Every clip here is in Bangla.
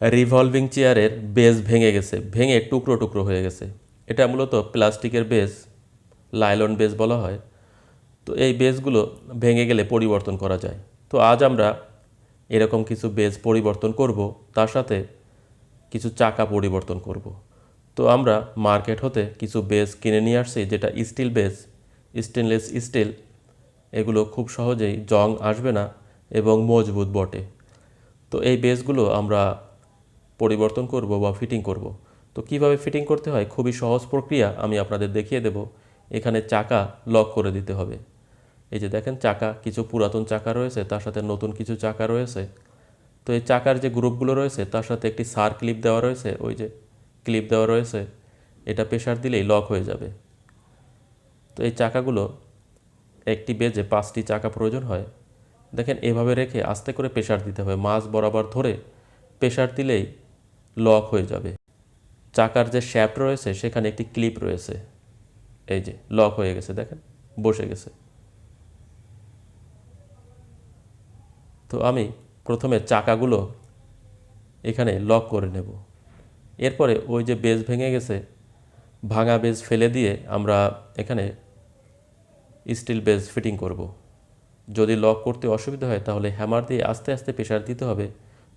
রিভলভিং চেয়ারের বেস ভেঙে গেছে, ভেঙে টুকরো টুকরো হয়ে গেছে। এটা মূলত প্লাস্টিকের বেস, লাইলন বেস বলা হয়। তো এই বেসগুলো ভেঙে গেলে পরিবর্তন করা যায়। তো আজ আমরা এরকম কিছু বেস পরিবর্তন করব, তার সাথে কিছু চাকা পরিবর্তন করব। তো আমরা মার্কেট হতে কিছু বেস কিনে নিয়ে আসছি, যেটা স্টিল বেস, স্টেনলেস স্টিল। এগুলো খুব সহজেই জং আসবে না এবং মজবুত বটে। তো এই বেসগুলো আমরা পরিবর্তন করব বা ফিটিং করব। তো কীভাবে ফিটিং করতে হয়? খুবই সহজ প্রক্রিয়া আমি আপনাদের দেখিয়ে দেব। এখানে চাকা লক করে দিতে হবে। এই যে দেখেন চাকা, কিছু পুরাতন চাকা রয়েছে, তার সাথে নতুন কিছু চাকা রয়েছে। তো এই চাকার যে গ্রুপগুলো রয়েছে, তার সাথে একটি সার ক্লিপ দেওয়া রয়েছে, ওই যে ক্লিপ দেওয়া রয়েছে, এটা প্রেশার দিলেই লক হয়ে যাবে। তো এই চাকাগুলো, একটি বেজে পাঁচটি চাকা প্রয়োজন হয়। দেখেন এভাবে রেখে আস্তে করে প্রেশার দিতে হবে। মাছ বরাবর ধরে প্রেশার দিলেই লক হয়ে যাবে। চাকার যে শ্যাফট রয়েছে, সেখানে একটি ক্লিপ রয়েছে। এই যে, লক হয়ে গেছে, দেখেন, বসে গেছে। তো আমি প্রথমে চাকাগুলো এখানে লক করে নেব। এরপরে ওই যে বেজ ভেঙে গেছে, ভাঙা বেজ ফেলে দিয়ে আমরা এখানে স্টিল বেজ ফিটিং করব। যদি লক করতে অসুবিধা হয়, তাহলে হ্যামার দিয়ে আস্তে আস্তে প্রেশার দিতে হবে।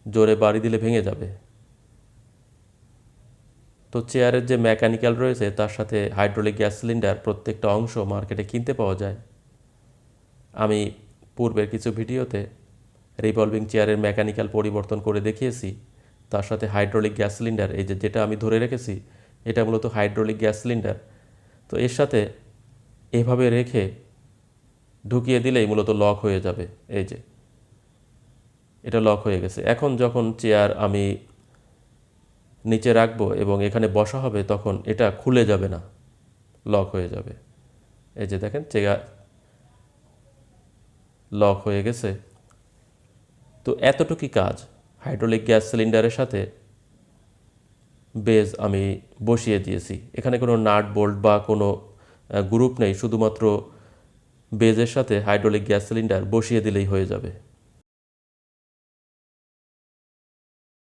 জোরে বাড়ি দিলে ভেঙে যাবে। তো চেয়ারের যে মেকানিক্যাল রয়েছে, তার সাথে হাইড্রোলিক গ্যাস সিলিন্ডার প্রত্যেকটা অংশ মার্কেটে কিনতে পাওয়া যায়। আমি পূর্বের কিছু ভিডিওতে রিভলভিং চেয়ারের মেকানিক্যাল পরিবর্তন করে দেখিয়েছি। তার সাথে হাইড্রোলিক গ্যাস সিলিন্ডার, এই যে যেটা আমি ধরে রেখেছি, এটা মূলত হাইড্রোলিক গ্যাস সিলিন্ডার। তো এর সাথে এভাবে রেখে ঢুকিয়ে দিলেই মূলত লক হয়ে যাবে। এই যে, এটা লক হয়ে গেছে। এখন যখন চেয়ার আমি নিচে রাখব এবং এখানে বসা হবে তখন এটা খুলে যাবে না। লক হয়ে যাবে। এই যে দেখেন, চেয়ার লক হয়ে গেছে। তো এতটুকুই কাজ। হাইড্রোলিক গ্যাস সিলিন্ডারের সাথে বেজ আমি বসিয়ে দিয়েছি। এখানে কোনো নাট বোল্ট বা কোনো গ্রুপ নেই। শুধুমাত্র বেজের সাথে হাইড্রোলিক গ্যাস সিলিন্ডার বসিয়ে দিলেই হয়ে যাবে।